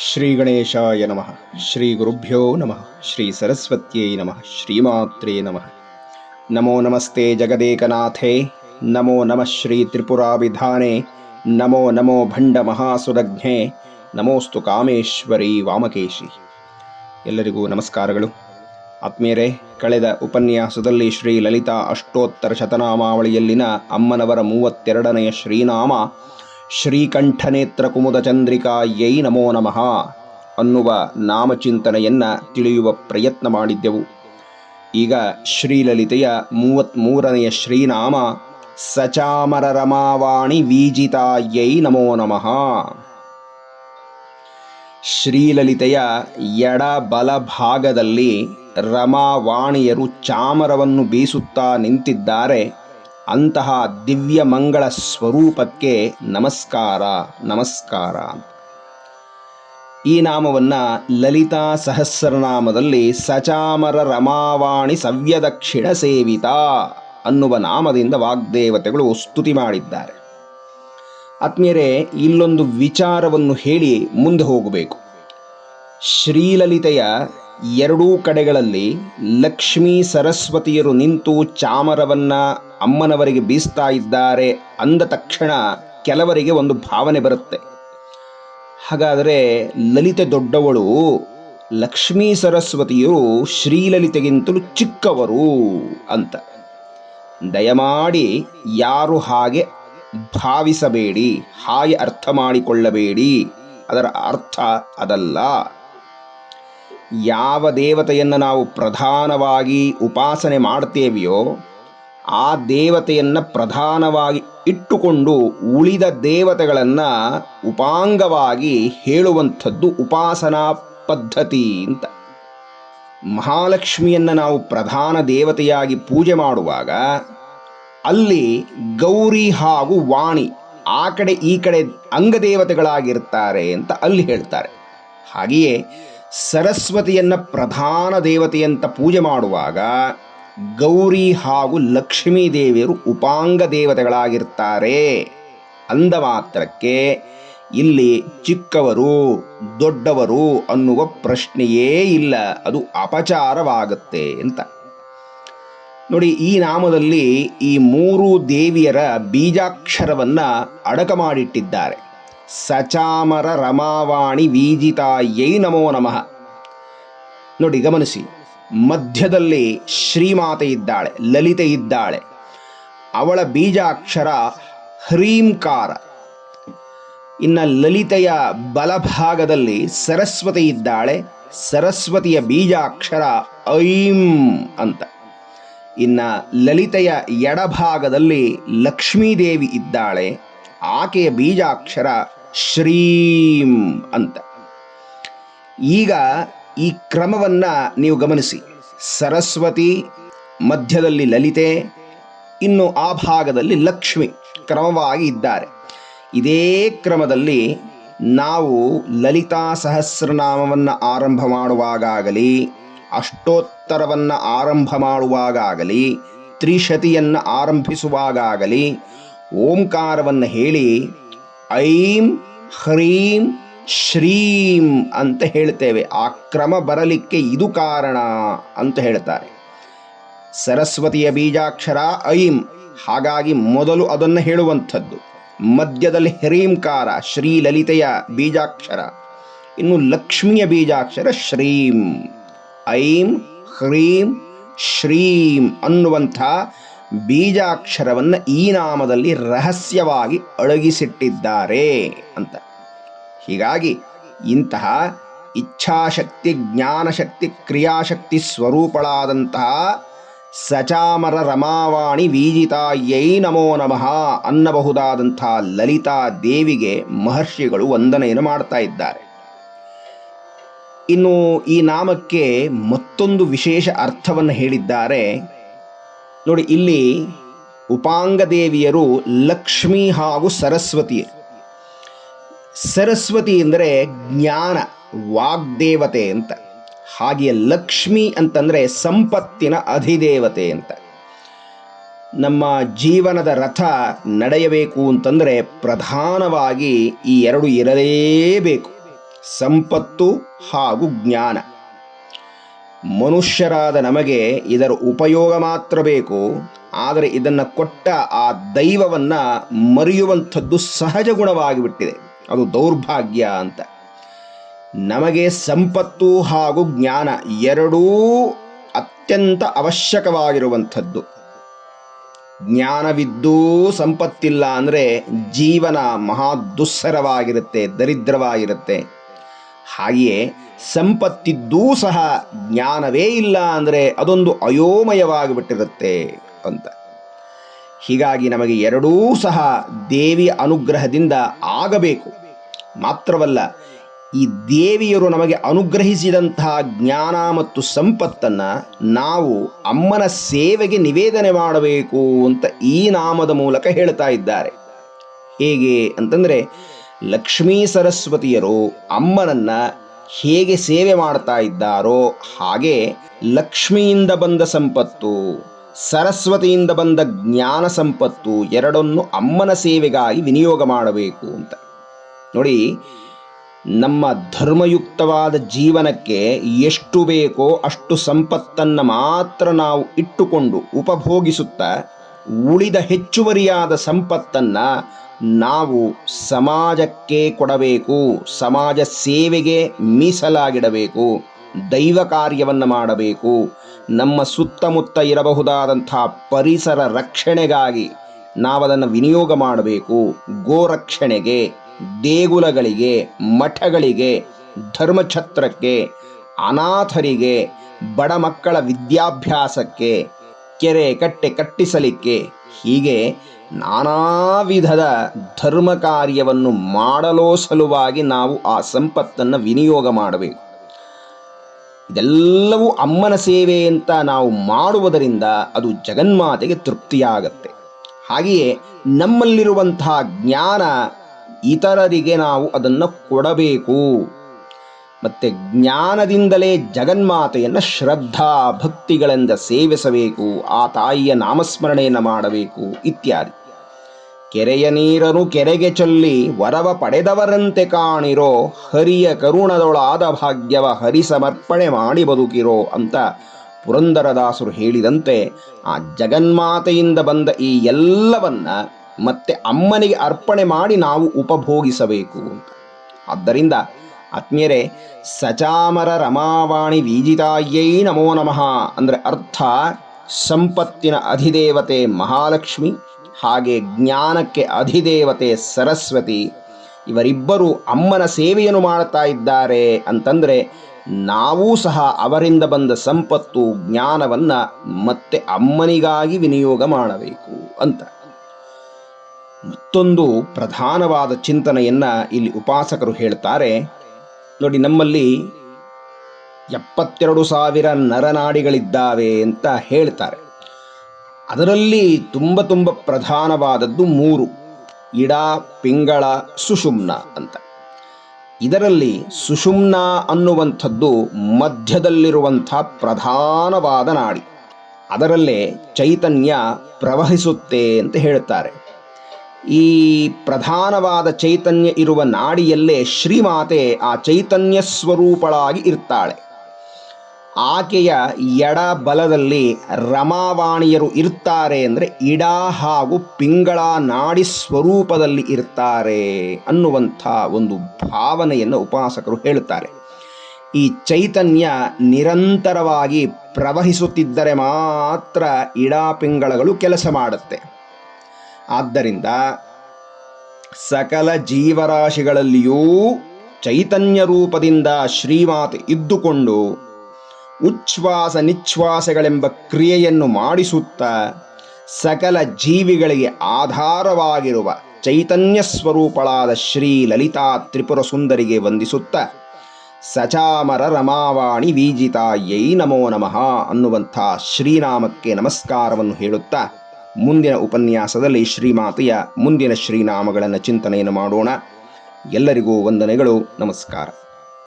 ಶ್ರೀ ಗಣೇಶಾಯ ನಮಃ ಶ್ರೀ ಗುರುಭ್ಯೋ ನಮಃ ಶ್ರೀ ಸರಸ್ವತ್ಯೈ ನಮಃ ಶ್ರೀಮಾತ್ರೇ ನಮಃ ನಮೋ ನಮಸ್ತೆ ಜಗದೇಕನಾಥೇ ನಮೋ ನಮಃ ಶ್ರೀ ತ್ರಿಪುರಾಭಿಧಾನೆ ನಮೋ ನಮೋ ಭಂಡ ಮಹಾಸುರಜ್ಞೆ ನಮೋಸ್ತು ಕಾಮೇಶ್ವರಿ ವಾಮಕೇಶಿ ಎಲ್ಲರಿಗೂ ನಮಸ್ಕಾರಗಳು. ಆತ್ಮೀಯರೇ, ಕಳೆದ ಉಪನ್ಯಾಸದಲ್ಲಿ ಶ್ರೀ ಲಲಿತಾ ಅಷ್ಟೋತ್ತರ ಶತನಾಮಾವಳಿಯಲ್ಲಿನ ಅಮ್ಮನವರ ಮೂವತ್ತೆರಡನೆಯ ಶ್ರೀನಾಮ ಶ್ರೀಕಂಠನೇತ್ರ ಕುಮುದ ಚಂದ್ರಿಕಾ ಯೈ ನಮೋ ನಮಃ ಅನ್ನುವ ನಾಮಚಿಂತನೆಯನ್ನ ತಿಳಿಯುವ ಪ್ರಯತ್ನ ಮಾಡಿದ್ದೆವು. ಈಗ ಶ್ರೀಲಲಿತೆಯ ಮೂವತ್ತ್ಮೂರನೆಯ ಶ್ರೀನಾಮ ಸಚಾಮರ ರಮಾವಾಣಿ ವೀಜಿತಾಯೈ ನಮೋ ನಮಃ. ಶ್ರೀಲಲಿತೆಯ ಎಡ ಬಲ ಭಾಗದಲ್ಲಿ ರಮಾವಾಣಿಯರು ಚಾಮರವನ್ನು ಬೀಸುತ್ತಾ ನಿಂತಿದ್ದಾರೆ. ಅಂತಹ ದಿವ್ಯ ಮಂಗಳ ಸ್ವರೂಪಕ್ಕೆ ನಮಸ್ಕಾರ ನಮಸ್ಕಾರ. ಈ ನಾಮವನ್ನ ಲಲಿತಾ ಸಹಸ್ರನಾಮದಲ್ಲಿ ಸಚಾಮರ ರಮಾವಾಣಿ ಸವ್ಯದಕ್ಷಿಣ ಸೇವಿತ ಅನ್ನುವ ನಾಮದಿಂದ ವಾಗ್ದೇವತೆಗಳು ಸ್ತುತಿ ಮಾಡಿದ್ದಾರೆ. ಆತ್ಮೀಯರೇ, ಇಲ್ಲೊಂದು ವಿಚಾರವನ್ನು ಹೇಳಿ ಮುಂದೆ ಹೋಗಬೇಕು. ಶ್ರೀಲಲಿತೆಯ ಎರಡೂ ಕಡೆಗಳಲ್ಲಿ ಲಕ್ಷ್ಮೀ ಸರಸ್ವತಿಯರು ನಿಂತು ಚಾಮರವನ್ನ ಅಮ್ಮನವರಿಗೆ ಬೀಸ್ತಾ ಇದ್ದಾರೆ ಅಂದ ತಕ್ಷಣ ಕೆಲವರಿಗೆ ಒಂದು ಭಾವನೆ ಬರುತ್ತೆ. ಹಾಗಾದರೆ ಲಲಿತೆ ದೊಡ್ಡವಳು ಲಕ್ಷ್ಮೀ ಸರಸ್ವತಿಯರು ಶ್ರೀಲಲಿತೆಗಿಂತಲೂ ಚಿಕ್ಕವರು ಅಂತ. ದಯಮಾಡಿ ಯಾರು ಹಾಗೆ ಭಾವಿಸಬೇಡಿ, ಹಾಗೆ ಅರ್ಥ ಮಾಡಿಕೊಳ್ಳಬೇಡಿ. ಅದರ ಅರ್ಥ ಅದಲ್ಲ. ಯಾವ ದೇವತೆಯನ್ನು ನಾವು ಪ್ರಧಾನವಾಗಿ ಉಪಾಸನೆ ಮಾಡ್ತೇವೆಯೋ, ಆ ದೇವತೆಯನ್ನು ಪ್ರಧಾನವಾಗಿ ಇಟ್ಟುಕೊಂಡು ಉಳಿದ ದೇವತೆಗಳನ್ನು ಉಪಾಂಗವಾಗಿ ಹೇಳುವಂಥದ್ದು ಉಪಾಸನಾ ಪದ್ಧತಿ ಅಂತ. ಮಹಾಲಕ್ಷ್ಮಿಯನ್ನು ನಾವು ಪ್ರಧಾನ ದೇವತೆಯಾಗಿ ಪೂಜೆ ಮಾಡುವಾಗ, ಅಲ್ಲಿ ಗೌರಿ ಹಾಗೂ ವಾಣಿ ಆ ಕಡೆ ಈ ಕಡೆ ಅಂಗದೇವತೆಗಳಾಗಿರ್ತಾರೆ ಅಂತ ಅಲ್ಲಿ ಹೇಳ್ತಾರೆ. ಹಾಗೆಯೇ ಸರಸ್ವತಿಯನ್ನ ಪ್ರಧಾನ ದೇವತೆಯಂತ ಪೂಜೆ ಮಾಡುವಾಗ ಗೌರಿ ಹಾಗೂ ಲಕ್ಷ್ಮೀ ದೇವಿಯರು ಉಪಾಂಗ ದೇವತೆಗಳಾಗಿರ್ತಾರೆ. ಅಂದ ಮಾತ್ರಕ್ಕೆ ಇಲ್ಲಿ ಚಿಕ್ಕವರು, ದೊಡ್ಡವರು ಅನ್ನುವ ಪ್ರಶ್ನೆಯೇ ಇಲ್ಲ. ಅದು ಅಪಚಾರವಾಗುತ್ತೆ ಅಂತ. ನೋಡಿ, ಈ ನಾಮದಲ್ಲಿ ಈ ಮೂರು ದೇವಿಯರ ಬೀಜಾಕ್ಷರವನ್ನು ಅಡಕ ಮಾಡಿಟ್ಟಿದ್ದಾರೆ. ಸಚಾಮರ ರಮಾವಾಣಿ ವೀಜಿತಾಯೈ ನಮೋ ನಮಃ. ನೋಡಿ, ಗಮನಿಸಿ. ಮಧ್ಯದಲ್ಲಿ ಶ್ರೀಮಾತೆ ಇದ್ದಾಳೆ, ಲಲಿತೆ ಇದ್ದಾಳೆ. ಅವಳ ಬೀಜಾಕ್ಷರ ಹ್ರೀಂಕಾರ. ಇನ್ನ ಲಲಿತೆಯ ಬಲಭಾಗದಲ್ಲಿ ಸರಸ್ವತಿ ಇದ್ದಾಳೆ, ಸರಸ್ವತಿಯ ಬೀಜಾಕ್ಷರ ಐಂ ಅಂತ. ಇನ್ನ ಲಲಿತೆಯ ಎಡಭಾಗದಲ್ಲಿ ಲಕ್ಷ್ಮೀದೇವಿ ಇದ್ದಾಳೆ, ಆಕೆಯ ಬೀಜಾಕ್ಷರ ಶ್ರೀಂ ಅಂತ. ಈಗ ಈ ಕ್ರಮವನ್ನ ನೀವು ಗಮನಿಸಿ. ಸರಸ್ವತಿ, ಮಧ್ಯದಲ್ಲಿ ಲಲಿತೆ, ಇನ್ನು ಆ ಭಾಗದಲ್ಲಿ ಲಕ್ಷ್ಮಿ ಕ್ರಮವಾಗಿ ಇದ್ದಾರೆ. ಇದೇ ಕ್ರಮದಲ್ಲಿ ನಾವು ಲಲಿತಾ ಸಹಸ್ರನಾಮವನ್ನು ಆರಂಭ ಮಾಡುವಾಗಲಿ ಅಷ್ಟೋತ್ತರವನ್ನು ಆರಂಭ ಮಾಡುವಾಗಲಿ ತ್ರಿಶತಿಯನ್ನು ಆರಂಭಿಸುವಾಗಲಿ ಓಂಕಾರವನ್ನು ಹೇಳಿ, ಐಂ ಹ್ರೀಂ ಶ್ರೀಂ ಅಂತ ಹೇಳ್ತೇವೆ. ಆ ಕ್ರಮ ಬರಲಿಕ್ಕೆ ಇದು ಕಾರಣ ಅಂತ ಹೇಳ್ತಾರೆ. ಸರಸ್ವತಿಯ ಬೀಜಾಕ್ಷರ ಐಂ. ಹಾಗಾಗಿ ಮೊದಲು ಅದನ್ನು ಹೇಳುವಂಥದ್ದು. ಮಧ್ಯದಲ್ಲಿ ಹ್ರೀಂಕಾರ ಶ್ರೀ ಲಲಿತೆಯ ಬೀಜಾಕ್ಷರ. ಇನ್ನು ಲಕ್ಷ್ಮಿಯ ಬೀಜಾಕ್ಷರ ಶ್ರೀಂ. ಐಂ ಹ್ರೀಂ ಶ್ರೀಂ ಅನ್ನುವಂಥ ಬೀಜಾಕ್ಷರವನ್ನು ಈ ನಾಮದಲ್ಲಿ ರಹಸ್ಯವಾಗಿ ಅಡಗಿಸಿಟ್ಟಿದ್ದಾರೆ ಅಂತ. ಹೀಗಾಗಿ ಇಂತಹ ಇಚ್ಛಾಶಕ್ತಿ, ಜ್ಞಾನಶಕ್ತಿ, ಕ್ರಿಯಾಶಕ್ತಿ ಸ್ವರೂಪಳಾದಂತಹ ಸಚಾಮರ ರಮಾವಾಣಿ ವೀಜಿತಾಯೈ ನಮೋ ನಮಃ ಅನ್ನಬಹುದಾದಂತಹ ಲಲಿತಾ ದೇವಿಗೆ ಮಹರ್ಷಿಗಳು ವಂದನೆಯನ್ನು ಮಾಡ್ತಾ ಇದ್ದಾರೆ. ಇನ್ನು ಈ ನಾಮಕ್ಕೆ ಮತ್ತೊಂದು ವಿಶೇಷ ಅರ್ಥವನ್ನು ಹೇಳಿದ್ದಾರೆ. ನೋಡಿ, ಇಲ್ಲಿ ಉಪಾಂಗ ದೇವಿಯರು ಲಕ್ಷ್ಮಿ ಹಾಗೂ ಸರಸ್ವತಿ. ಸರಸ್ವತಿ ಅಂದರೆ ಜ್ಞಾನ, ವಾಗ್ದೇವತೆ ಅಂತ. ಹಾಗೆಯೇ ಲಕ್ಷ್ಮಿ ಅಂತಂದರೆ ಸಂಪತ್ತಿನ ಅಧಿದೇವತೆ ಅಂತ. ನಮ್ಮ ಜೀವನದ ರಥ ನಡೆಯಬೇಕು ಅಂತಂದರೆ ಪ್ರಧಾನವಾಗಿ ಈ ಎರಡು ಇರಲೇಬೇಕು. ಸಂಪತ್ತು ಹಾಗೂ ಜ್ಞಾನ. ಮನುಷ್ಯರಾದ ನಮಗೆ ಇದರ ಉಪಯೋಗ ಮಾತ್ರ ಬೇಕು. ಆದರೆ ಇದನ್ನು ಕೊಟ್ಟ ಆ ದೈವವನ್ನು ಮರೆಯುವಂಥದ್ದು ಸಹಜ ಗುಣವಾಗಿಬಿಟ್ಟಿದೆ. ಅದು ದೌರ್ಭಾಗ್ಯ ಅಂತ. ನಮಗೆ ಸಂಪತ್ತು ಹಾಗೂ ಜ್ಞಾನ ಎರಡೂ ಅತ್ಯಂತ ಅವಶ್ಯಕವಾಗಿರುವಂಥದ್ದು. ಜ್ಞಾನವಿದ್ದೂ ಸಂಪತ್ತಿಲ್ಲ ಅಂದರೆ ಜೀವನ ಮಹಾ ದುಸ್ಸರವಾಗಿರುತ್ತೆ, ದರಿದ್ರವಾಗಿರುತ್ತೆ. ಹಾಗೆಯೇ ಸಂಪತ್ತಿದ್ದೂ ಸಹ ಜ್ಞಾನವೇ ಇಲ್ಲ ಅಂದರೆ ಅದೊಂದು ಅಯೋಮಯವಾಗಿಬಿಟ್ಟಿರುತ್ತೆ ಅಂತ. ಹೀಗಾಗಿ ನಮಗೆ ಎರಡೂ ಸಹ ದೇವಿಯ ಅನುಗ್ರಹದಿಂದ ಆಗಬೇಕು. ಮಾತ್ರವಲ್ಲ, ಈ ದೇವಿಯರು ನಮಗೆ ಅನುಗ್ರಹಿಸಿದಂತಹ ಜ್ಞಾನ ಮತ್ತು ಸಂಪತ್ತನ್ನು ನಾವು ಅಮ್ಮನ ಸೇವೆಗೆ ನಿವೇದನೆ ಮಾಡಬೇಕು ಅಂತ ಈ ನಾಮದ ಮೂಲಕ ಹೇಳ್ತಾ ಇದ್ದಾರೆ. ಹೇಗೆ ಅಂತಂದರೆ ಲಕ್ಷ್ಮೀ ಸರಸ್ವತಿಯರು ಅಮ್ಮನನ್ನ ಹೇಗೆ ಸೇವೆ ಮಾಡ್ತಾ ಇದ್ದಾರೋ ಹಾಗೆ ಲಕ್ಷ್ಮಿಯಿಂದ ಬಂದ ಸಂಪತ್ತು, ಸರಸ್ವತಿಯಿಂದ ಬಂದ ಜ್ಞಾನ ಸಂಪತ್ತು ಎರಡನ್ನು ಅಮ್ಮನ ಸೇವೆಗಾಗಿ ವಿನಿಯೋಗ ಮಾಡಬೇಕು ಅಂತ. ನೋಡಿ, ನಮ್ಮ ಧರ್ಮಯುಕ್ತವಾದ ಜೀವನಕ್ಕೆ ಎಷ್ಟು ಬೇಕೋ ಅಷ್ಟು ಸಂಪತ್ತನ್ನು ಮಾತ್ರ ನಾವು ಇಟ್ಟುಕೊಂಡು ಉಪಭೋಗಿಸುತ್ತಾ ಉಳಿದ ಹೆಚ್ಚುವರಿಯಾದ ಸಂಪತ್ತನ್ನು ನಾವು ಸಮಾಜಕ್ಕೆ ಕೊಡಬೇಕು, ಸಮಾಜ ಸೇವೆಗೆ ಮೀಸಲಾಗಿಡಬೇಕು, ದೈವ ಕಾರ್ಯವನ್ನು ಮಾಡಬೇಕು, ನಮ್ಮ ಸುತ್ತಮುತ್ತ ಇರಬಹುದಾದಂಥ ಪರಿಸರ ರಕ್ಷಣೆಗಾಗಿ ನಾವದನ್ನು ವಿನಿಯೋಗ ಮಾಡಬೇಕು, ಗೋರಕ್ಷಣೆಗೆ, ದೇಗುಲಗಳಿಗೆ, ಮಠಗಳಿಗೆ, ಧರ್ಮಛತ್ರಕ್ಕೆ, ಅನಾಥರಿಗೆ, ಬಡ ಮಕ್ಕಳ ವಿದ್ಯಾಭ್ಯಾಸಕ್ಕೆ ಕೆರೆ ಕಟ್ಟೆ ಕಟ್ಟಿಸಲಿಕ್ಕೆ. ಹೀಗೆ ನಾನಾ ವಿಧದ ಧರ್ಮ ಕಾರ್ಯವನ್ನು ಮಾಡಲೋ ಸಲುವಾಗಿ ನಾವು ಆ ಸಂಪತ್ತನ್ನು ವಿನಿಯೋಗ ಮಾಡಬೇಕು. ಇದೆಲ್ಲವೂ ಅಮ್ಮನ ಸೇವೆ ಅಂತ ನಾವು ಮಾಡುವುದರಿಂದ ಅದು ಜಗನ್ಮಾತೆಗೆ ತೃಪ್ತಿಯಾಗತ್ತೆ. ಹಾಗೆಯೇ ನಮ್ಮಲ್ಲಿರುವಂತಹ ಜ್ಞಾನ ಇತರರಿಗೆ ನಾವು ಅದನ್ನು ಕೊಡಬೇಕು. ಮತ್ತು ಜ್ಞಾನದಿಂದಲೇ ಜಗನ್ಮಾತೆಯನ್ನು ಶ್ರದ್ಧಾ ಭಕ್ತಿಗಳಿಂದ ಸೇವಿಸಬೇಕು, ಆ ತಾಯಿಯ ನಾಮಸ್ಮರಣೆಯನ್ನು ಮಾಡಬೇಕು ಇತ್ಯಾದಿ. ಕೆರೆಯ ನೀರನು ಕೆರೆಗೆ ಚೆಲ್ಲಿ ವರವ ಪಡೆದವರಂತೆ ಕಾಣಿರೋ, ಹರಿಯ ಕರುಣದೊಳಾದ ಭಾಗ್ಯವ ಹರಿ ಸಮರ್ಪಣೆ ಮಾಡಿ ಬದುಕಿರೋ ಅಂತ ಪುರಂದರದಾಸರು ಹೇಳಿದಂತೆ, ಆ ಜಗನ್ಮಾತೆಯಿಂದ ಬಂದ ಈ ಎಲ್ಲವನ್ನ ಮತ್ತೆ ಅಮ್ಮನಿಗೆ ಅರ್ಪಣೆ ಮಾಡಿ ನಾವು ಉಪಭೋಗಿಸಬೇಕು ಅಂತ. ಆದ್ದರಿಂದ ಆತ್ಮೀಯರೇ, ಸಚಾಮರ ರಮಾವಾಣಿ ವೀಜಿತಾಯೈ ನಮೋ ನಮಃ. ಅಂದರೆ ಅರ್ಥ, ಸಂಪತ್ತಿನ ಅಧಿದೇವತೆ ಮಹಾಲಕ್ಷ್ಮಿ, ಹಾಗೆ ಜ್ಞಾನಕ್ಕೆ ಅಧಿದೇವತೆ ಸರಸ್ವತಿ, ಇವರಿಬ್ಬರು ಅಮ್ಮನ ಸೇವೆಯನ್ನು ಮಾಡ್ತಾ ಇದ್ದಾರೆ ಅಂತಂದರೆ, ನಾವೂ ಸಹ ಅವರಿಂದ ಬಂದ ಸಂಪತ್ತು, ಜ್ಞಾನವನ್ನು ಮತ್ತೆ ಅಮ್ಮನಿಗಾಗಿ ವಿನಿಯೋಗ ಮಾಡಬೇಕು ಅಂತ. ಮತ್ತೊಂದು ಪ್ರಧಾನವಾದ ಚಿಂತನೆಯನ್ನು ಇಲ್ಲಿ ಉಪಾಸಕರು ಹೇಳ್ತಾರೆ. ನೋಡಿ, ನಮ್ಮಲ್ಲಿ ಎಪ್ಪತ್ತೆರಡು ಸಾವಿರ ನರನಾಡಿಗಳಿದ್ದಾವೆ ಅಂತ ಹೇಳ್ತಾರೆ. ಅದರಲ್ಲಿ ತುಂಬ ತುಂಬ ಪ್ರಧಾನವಾದದ್ದು ಮೂರು, ಇಡ, ಪಿಂಗಳ, ಸುಷುಮ್ನ ಅಂತ. ಇದರಲ್ಲಿ ಸುಷುಮ್ನ ಅನ್ನುವಂಥದ್ದು ಮಧ್ಯದಲ್ಲಿರುವಂಥ ಪ್ರಧಾನವಾದ ನಾಡಿ. ಅದರಲ್ಲೇ ಚೈತನ್ಯ ಪ್ರವಹಿಸುತ್ತೆ ಅಂತ ಹೇಳ್ತಾರೆ. ಈ ಪ್ರಧಾನವಾದ ಚೈತನ್ಯ ಇರುವ ನಾಡಿಯಲ್ಲೇ ಶ್ರೀಮಾತೆ ಆ ಚೈತನ್ಯ ಸ್ವರೂಪಳಾಗಿ ಇರ್ತಾಳೆ. ಆಕೆಯ ಎಡ ಬಲದಲ್ಲಿ ರಮಾವಾಣಿಯರು ಇರ್ತಾರೆ ಅಂದರೆ ಇಡ ಹಾಗೂ ಪಿಂಗಳ ನಾಡಿ ಸ್ವರೂಪದಲ್ಲಿ ಇರ್ತಾರೆ ಅನ್ನುವಂಥ ಒಂದು ಭಾವನೆಯನ್ನು ಉಪಾಸಕರು ಹೇಳುತ್ತಾರೆ. ಈ ಚೈತನ್ಯ ನಿರಂತರವಾಗಿ ಪ್ರವಹಿಸುತ್ತಿದ್ದರೆ ಮಾತ್ರ ಇಡಾ ಪಿಂಗಳಗಳು ಕೆಲಸ ಮಾಡುತ್ತೆ. ಆದ್ದರಿಂದ ಸಕಲ ಜೀವರಾಶಿಗಳಲ್ಲಿಯೂ ಚೈತನ್ಯ ರೂಪದಿಂದ ಶ್ರೀಮಾತೆ ಇದ್ದುಕೊಂಡು ಉಚ್ಛ್ವಾಸ ನಿಚ್ಛ್ವಾಸಗಳೆಂಬ ಕ್ರಿಯೆಯನ್ನು ಮಾಡಿಸುತ್ತಾ ಸಕಲ ಜೀವಿಗಳಿಗೆ ಆಧಾರವಾಗಿರುವ ಚೈತನ್ಯ ಸ್ವರೂಪಳಾದ ಶ್ರೀ ಲಲಿತಾ ತ್ರಿಪುರ ಸುಂದರಿಗೆ ವಂದಿಸುತ್ತ ಸಚಾಮರ ರಮಾವಾಣಿ ವೀಜಿತಾಯೈ ನಮೋ ನಮಃ ಅನ್ನುವಂಥ ಶ್ರೀನಾಮಕ್ಕೆ ನಮಸ್ಕಾರವನ್ನು ಹೇಳುತ್ತಾ ಮುಂದಿನ ಉಪನ್ಯಾಸದಲ್ಲಿ ಶ್ರೀಮಾತೆಯ ಮುಂದಿನ ಶ್ರೀನಾಮಗಳನ್ನು ಚಿಂತನೆಯನ್ನು ಮಾಡೋಣ. ಎಲ್ಲರಿಗೂ ವಂದನೆಗಳು. ನಮಸ್ಕಾರ.